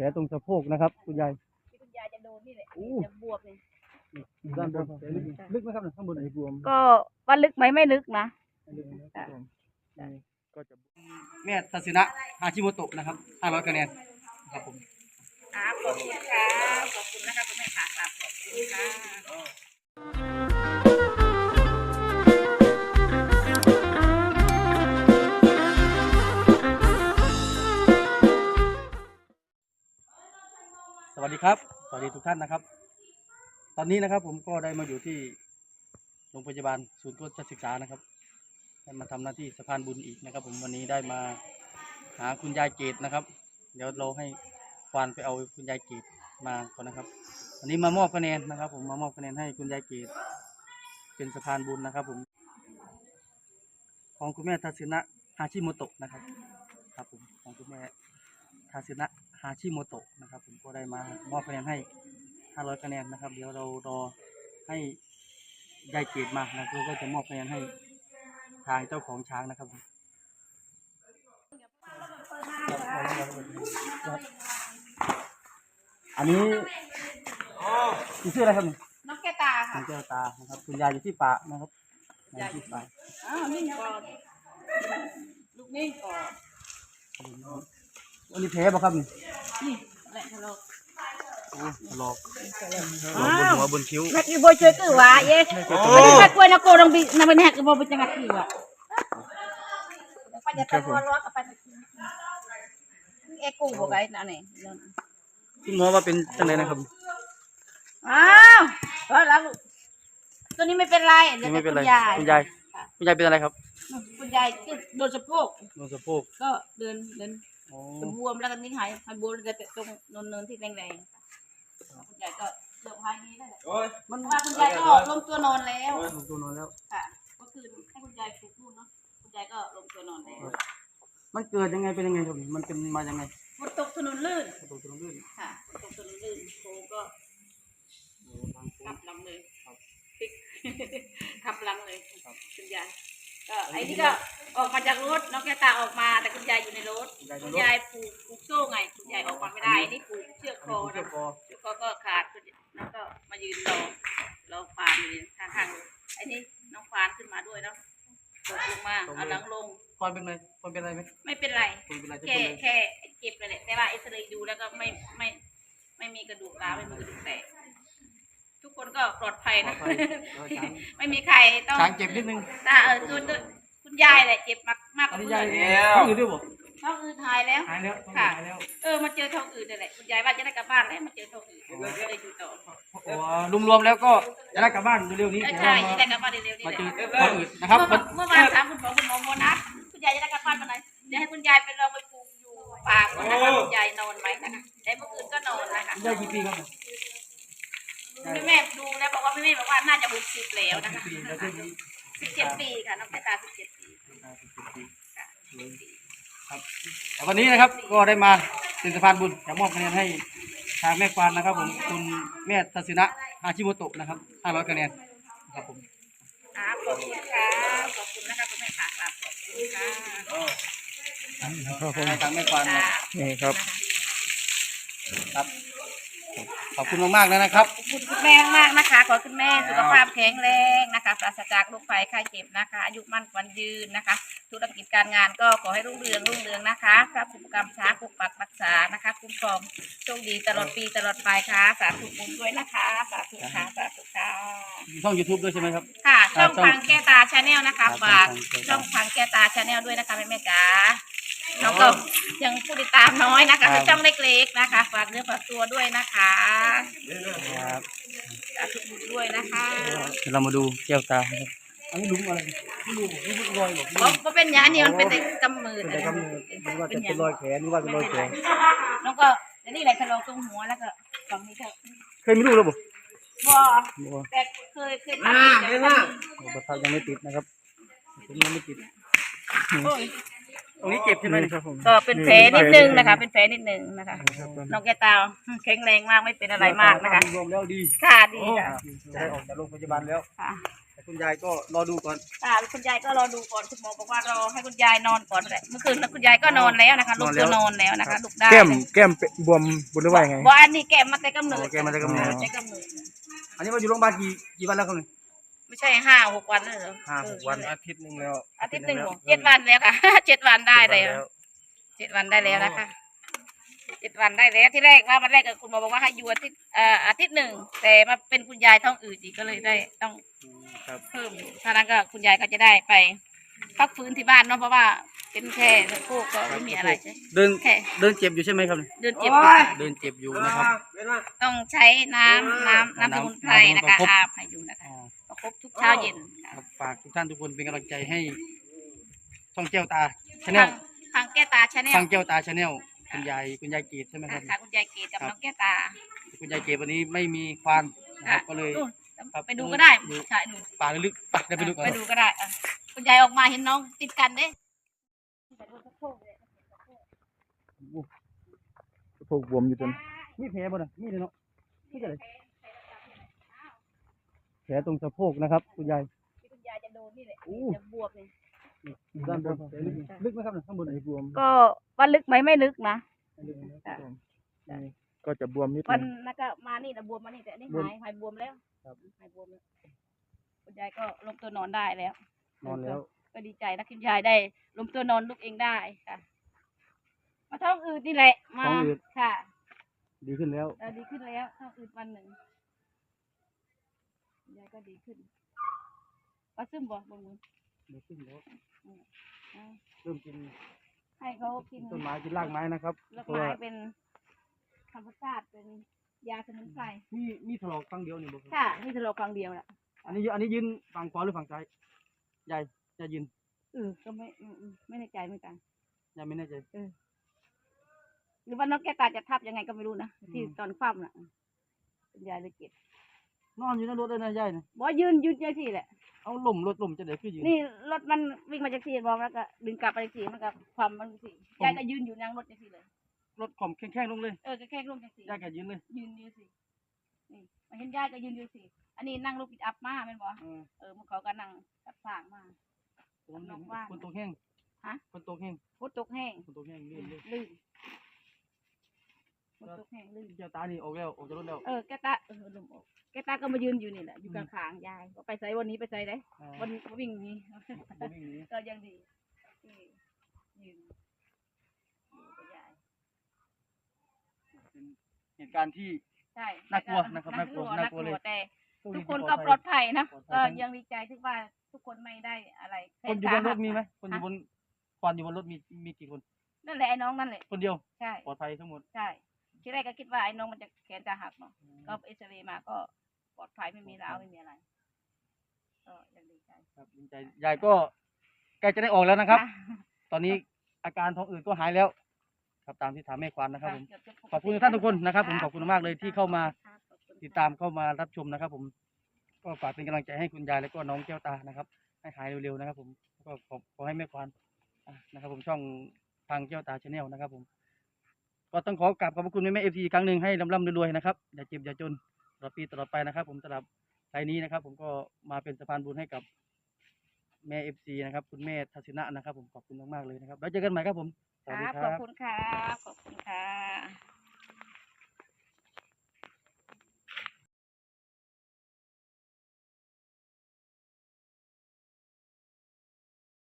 ผลตรงสะโพกนะครับคุณยาย ที่คุณยายจะโดนนี่แหละอู้จะบวมเลยด้านบนแผลลึกลึกไหมครับเนี่ยข้างบนไอ้บวมก็ว่าลึกไหมไม่ลึกนะค่ะก็จะแม่ทัศนะฮาชิโมโตะนะครับ500คะแนนครับผม ครับขอบคุณค่ะขอบคุณนะคะคุณแม่ค่ะครับขอบคุณค่ะ วัสดีทุกท่านนะครับ ตอนนี้นะครับผมก็ได้มาอยู่ที่โรงพยาบาลศูนย์โคชศึกษานะครับได้มาทำหน้าที่สะพานบุญอีกนะครับ ผมวันนี้ได้มาหาคุณยายเกตนะครับ เดี๋ยวเราให้ควานไปเอาคุณยายเกตมาก่อนนะครับวันนี้มามอบคะแนนนะครับ ผมมามอบคะแนนให้คุณยายเกตเป็นสะพานบุญนะครับ ผม ของคุณแม่ทัศนะฮาชิโมโตะนะครับ ครับผมของคุณแม่ทาซึนะ ฮาชิโมโตะนะครับผมก็ได้มามอบคะแนนให้ 500 คะแนนนะครับ เดี๋ยวเรารอให้ยายเกตมานะครับเราก็จะมอบคะแนนให้ทางเจ้าของช้างนะครับผมอันนี้คุณชื่ออะไรครับเนี่ยน้องแก้วตาคุค่ะณแก้วตานะครับคุณยายอยู่ที่ป่านะครับยายอยู่ที่ป่าอ้าวนิ่งก่อนลูกนิ่งก่อน วันนี้แพ้ป่ะครับนี่นี่แหละทะเลาะโอ้หลอกบนหัวบนคิ้วนักอีโบช่วยคือว่าเย้ไม่ได้กล้วยนะโกดังบีนะมันแหกอีโบเป็นจังหวะคือว่าไปจะตะวันร้อนกับไปเอกูบอกไงนั่นเองคุณหมอว่าเป็นจังไรนะครับ อ้าวแล้วตัวนี้ไม่เป็นไรเดี๋ยวไม่จะเป็นคุไรณยายคุณยาย คุณยายเป็นอะไรครับ คุณยายที่โดนสะโพกโดนสะโพกก็เดินเดินอ๋อ จะบวมแล้วก็นี่หายหายบวมจะตรงนนเนินที่แรงๆคุณยายก็เดินพายนี้นั่นแหละมันว่าคุณยายก็ล้มตัวนอนแล้วผมตัวนอนแล้วค่ะก็คือให้คุณยายปลุกนู่นเนาะคุณยายก็ล้มตัวนอนแล้วมันเกิดยังไงเป็นยังไงครับมันเป็นมายังไงฝนตกถนนลื่นตกถนนลื่นค่ะฝนตกถนนลื่นโค้งก็โอ้ทางโค้ขังบหลังเลยครับติ๊กขับหลังเลยครับคุณยาย ก็ไอ้นี่ก็ออกมาจากรถน้องแก้วตาออกมาแต่คุณยายอยู่ในรถคุณยายคุณรถยายผูกผูกโซ่ไงคุณยายออกมาไม่ได้นี่ผูกเชือกคอเชือนะกคอเชือกคอก็ขาดคุณแล้วก็มายืนรอรอควานอยู่ทางทางไอ้นี่น้องควานขึ้นมาด้วยเนาะตกลงมาเอาหลังลง คอนเป็นไรคอนเป็นไรไหมไม่เป็นไร คอนเป็นไรทุกแค่คนเลยแค่เจ็บเลยแหละแต่ว่าเอ็กซเรย์ดูแล้วก็ไม่ไม่ไม่มีกระดูกร้าวไม่มีกระดูกแตกทุก คนก็ปลอดภัยนะไม่มีใครต้องช้างเจ็บนิดนึงตาเออคุณคุณยายแหละเจ็บมากมากกอันว่านี้เพื่ยาอยนท้องอยู่ด้วยบ่ท้องอืดหายแล้ว หายแล้วท้องค่ะหายแล้วเออมาเจอท้องอืดนี่นแหละคุณยายว่าจะได้กลับบ้านแล้วมาเจอท้องอืดก็เลยอยู่ต่อโอ้รวมๆแล้วก็จะได้กลับบ้านเร็วๆนี้ใช่เดี๋ยวใช่เราจะได้กลับบ้านเร็วๆนี่มาแหละเจอท้องอืดนะครับเมื่อเมื่อวานถามคุณหมอคุณหมอโมนะคุณยายจะได้กลับบ้านเมื่อไหร่เดี๋ยวให้คุณยายไปลองไปปลูกอยู่ป่าก่อนนะคะคุณยายนอนไหมนะคะแต่เมื่อคืนก็นอนนะคะยายกี่ปีครับ แม่แม่ดูแล้วบอกว่าแม่แม่บอกว่าน่าจะหกสิบแล้วนะคะปีแล้วก็ยี่สิบเจ็ดปีค่ะน้องแม่ตาสิบเจ็ดปีค่ะครับแต่วันนี้นะครับก็ได้มาเป็นสะพานบุญจะมอบคะแนนให้ทางแม่ควานนะครับ ผมคุณแม่ทัศนะฮาชิโมโตะนะครับ500คะแนนครับผมครับขอบคุณค่ะขอบคุณนะคะคุณแม่ค่ะครับขอบคุณค่ะครับผมทางแม่ควานนะ นี่ครับ ครับข อบคุณมากๆเลยนะครับ ขอบคุณคุณแม่มากๆนะคะ ขอให้คุณแม่สุขภาพแข็งแรงนะคะปราศจากโรคภัยไข้เจ็บนะคะ อายุมั่นขวัญยืนนะคะ ธุรกิจการงานก็ขอให้รุ่งเรืองรุ่งเรืองนะคะ พระคุ้มกรรมช้าปกปักรักษานะคะคุ้มครองโชคดีตลอดปีตลอดไปค่ะสาธุบุญด้วยนะคะสาธุค่ะสาธุค่ะมีช่อง YouTube ด้วยใช่ไหมครับ ค่ะ ช่องช่องพังแก้วตาชาแนลนะคะครับฝากช่ช่อองงพัพังงแก้แก้วตาวตาชาแนลด้วยนะคะแม่แม่กา น้องก็ยังผู้ติดตามน้อยนะคะครับเป็นช่องเล็กๆนะคะฝากเนื้อฝากตัวด้วยนะคะครับสาธุบุญด้วยนะคะเดี๋ยวเรามาดูแก้วตาครับอันนี้ลุงอะไรไม่รู้ไม่รู้รอยหรอกเพราะเพราะเป็นยานี่มันเป็นแต่กำมือเป็นแต่กำเนิดนึกว่าจะเป็นรอยแขนนึกว่าเป็นรอยแขนน้องก็อันนี้แหละทะลองตรงหัวแล้วก็ฝั่งนี้ก็เคยมีลูกแล้วบ่บ่บ่แต่เคยเคยอ่าเห็นไหมโอ้ประทับยังไม่ติดนะครับผมยังไม่ติดโอ้ยตรงนี้เจ็บ ใช่ไหมครับผมก็เป็นแผลนิดนึงนะคะ เป็นแผลนิดนึงนะคะน้องแก้วตาแข็งแรงมากไม่เป็นอะไรมากนะคะรวมแล้วดีค่ะดีค่ะจะได้ออกจากโรงพยาบาลแล้วค่ะแต่คุณยายก็รอดูก่อนค่ะคุณยายก็รอดูก่อนคุณหมอบอกว่ารอให้คุณยายนอนก่อนแหละเมื่อคืนคุณยายก็นอนแล้วนะคะลูกตัวนอนแล้วนะคะลูกได้แก้มเลยแก้มเป็นบวมบุญหรือว่ายังไงบอกอันนี้แกมมาแต่กำเนิดโอเคมาได้กำเนิดแต่กำเนิดอันนี้มาอยู่โรงพยาบาลกี่กี่วันแล้วครับเนี่ย ไม่ใช่ห้าหกวันเลยเหรอห้าหกวันเอออาทิตย์หนึ่งแล้วอาทิตย์หนึ่งเหรอเจ็ดวันแล้วค่ะเจ็ดวันได้แล้วเจ็ดวันได้แล้วนะคะเจ็ดวันได้แล้วที่แรกว่าวันแรกกับคุณหมอบอกว่าให้อยู่อาทิตย์เอ่ออาทิตย์หนึ่งแต่มาเป็นคุณยายท้องอืดอีกก็เลยได้ต้องครับเพิ่มอยู่ถ้านั้นก็คุณยายก็จะได้ไปพักฟื้นที่บ้านเนาะเพราะว่าเป็นแค่สะโพกก็ไม่มีอะไรใช่เดินแค่เดินเจ็บอยู่ใช่ไหมครับเนี่ยเดินเจ็บอยู่ค่ะเดินเจ็บอยู่นะครับ ต้องใช้น้ำน้ำน้ำสมุนไพรนะคะน้ำประคบอาบให้อยู่นะคะ เช้าเย็นครับฝากทุกท่านทุกคนเป็นกำลังใจให้ช่องแก้วตาชาแนทาลงทางแก้วตาชาแนลช่องแก้วตาชาแนลคุณยายคุณยายกีดใช่ไหมครับ ค่ะคุณยายเกดกับน้องแก้วตาคุณยายกีดวันนี้ไม่มีควานนะครับ ก็เลย นู่นครับไปดูก็ได้ดู ใช่ดูป่าลึกๆไปเดี๋ยวไปดูก่อนไปดูก็ได้อะคุณยายออกมาเห็นน้องติดกันเด้ พวกบวมอยู่จนมีแผลบ่น่ะมีเลยเนาะมีอะไรแผ ลตรงสะโพกนะครับคุณยาย ที่คุณยายจะโดนนี่แหละอู้จะบวมเลยอยู่ด้านบนแผลลึกลึกไหมครับเนี่ยข้างบนไอ้บวมก็ว่าลึกไหมไม่ลึกนะ ลึกไหมค่ะนี่ก็จะบวมนิดวันึนงนั้นก็มานี่นะบวมมานี่แต่อันนี่บวมหายหายบวมแล้วครับ หายบวมแล้วคุณยายก็ล้มตัวนอนได้แล้วนอนแล้ว ก็ดีใจนะคุณยายได้ล้มตัวนอนลุกเองได้ค่ะ มาท้องอืดนี่แหละมาท้องอืด ค่ะดีขึ้นแล้ว เออดีขึ้นแล้วท้องอืดวันหนึ่งคุณ ยายก็ดีขึ้นว่าซึมบ่บนมือดีขึ้นแล้วอ่าเริ่มกินให้เขากินต้นไม้กินรากไม้นะครับลูกเพราะไม้ว่าเป็นธรรมชาติเป็นยาสมุนไพรมีมีถลอกครั้งเดียวนี่บอกค่ะนี่จะเราฟังเดียวแหละอันนี้อันนี้ยืนฝั่งขวาหรือฝั่งซ้ายยายจะยืนเออก็ไม่อืมอืมไม่แน่ใจเหมือนกัน ยายไม่แน่ใจ หรือว่าน้องแก้วตาจะทับยังไงก็ไม่รู้นะที่อืม ตอนคว่ำน่ะคุณยายเลยเก็บ นอนอยู่ในรถเลยนะยายนะบอกว่ายืนยืนยังที่แหละ เอาล่มรถล่มจะได้ขึ้นยืนนี่รถมันวิ่งมาจากที่บอกแล้วก็ดึงกลับไปจากที่มันก็ความมันสิยายก็ยืนอยู่นั่งรถจากที่เลย รถขอมแข้งๆลงเลยเออก็แค่ลงจากที่ยายแกยืนเลยยืนอยู่สินี่มาเห็นยายก็ยืนอยู่สิอันนี้นั่งรถปิดอัพมาแม่นบ่เออเออมันเขาก็นั่งกับสร้างมาคนน้องว่านคนตกแห้งฮะคนตกแห้งฝนตกแห้งคนตกแห้งลื่นเลยลื่น ฝนตกแห้งลื่นเจ้าตานี่ออกแล้วออกจากรถแล้วเออแกตาเออลมออกแกตาก็มายืนอยู่นี่แหละอยู่กลางๆยายก็ไปไสวันนี้ไปไสได้อ่าวันนี้ก็วิ่งหนี้บ่วิ่งหนีก็ยังดีที่ยืนอยู่กับยายเป็นเหตุการณ์ที่ ใช่น่ากลัวนะครับน่ากลัวน่ากลัวเลย แต่โชคทุดีกคนที่ก็ปลอดภัยนะปลอดภัก็ยทั้งยังดีใจที่ว่าทุกคนไม่ได้อะไรคนอยู่บนรถมีไหมฮะคนอยู่บนควันอยู่บนรถมีมีกี่คน นั่นแหละไอ้น้องนั่นแหละคนเดียวใช่ปลอดภัยทั้งหมด ใช่ ที่แรกก็คิดว่าไอ้น้องมันจะแขนจะหักเนาะก็เอ็กซเรย์มาก็ปลอดภัยไม่มีร้าวไม่มีอะไรก็ยังดีใจครับดีใจยายก็ใกล้จะได้ออกแล้วนะครับค่ะตอนนี้อาการท้องอืดก็หายแล้ว ครับตามที่ถามแม่ควานนะครับผมเกือบจะปกติขอบคุณท่านทุกคนนะครับ ผมขอบคุณมากเลยที่เข้ามาครับขอบคุณติดตามเข้ามารับชมนะครับ ผม ก็ฝากเป็นกำลังใจให้คุณยายและก็น้องแก้วตานะครับ ให้หายเร็วๆนะครับ ผมก็ขอขอให้แม่ควานอะนะครับ ผมช่องทางแก้วตาชาแนลนะครับ ผม ก็ต้องขอกราบขอบพระคุณแม่แม่เอฟซีครั้งหนึ่งให้ร่ำๆรวยๆนะครับอย่าเจ็บอย่าจนตลอดปีตลอดไปนะครับ ผมสำหรับไทยนี้นะครับ ผมก็มาเป็นสะพานบุญให้กับแม่เอฟซีนะครับ คุณแม่ทัศนะนะครับ ผมขอบคุณมากๆเลยนะครับแล้วเจอกันใหม่ครับผมสวัสดีครับคขอบรับคุณครับขอบคุณค่ะ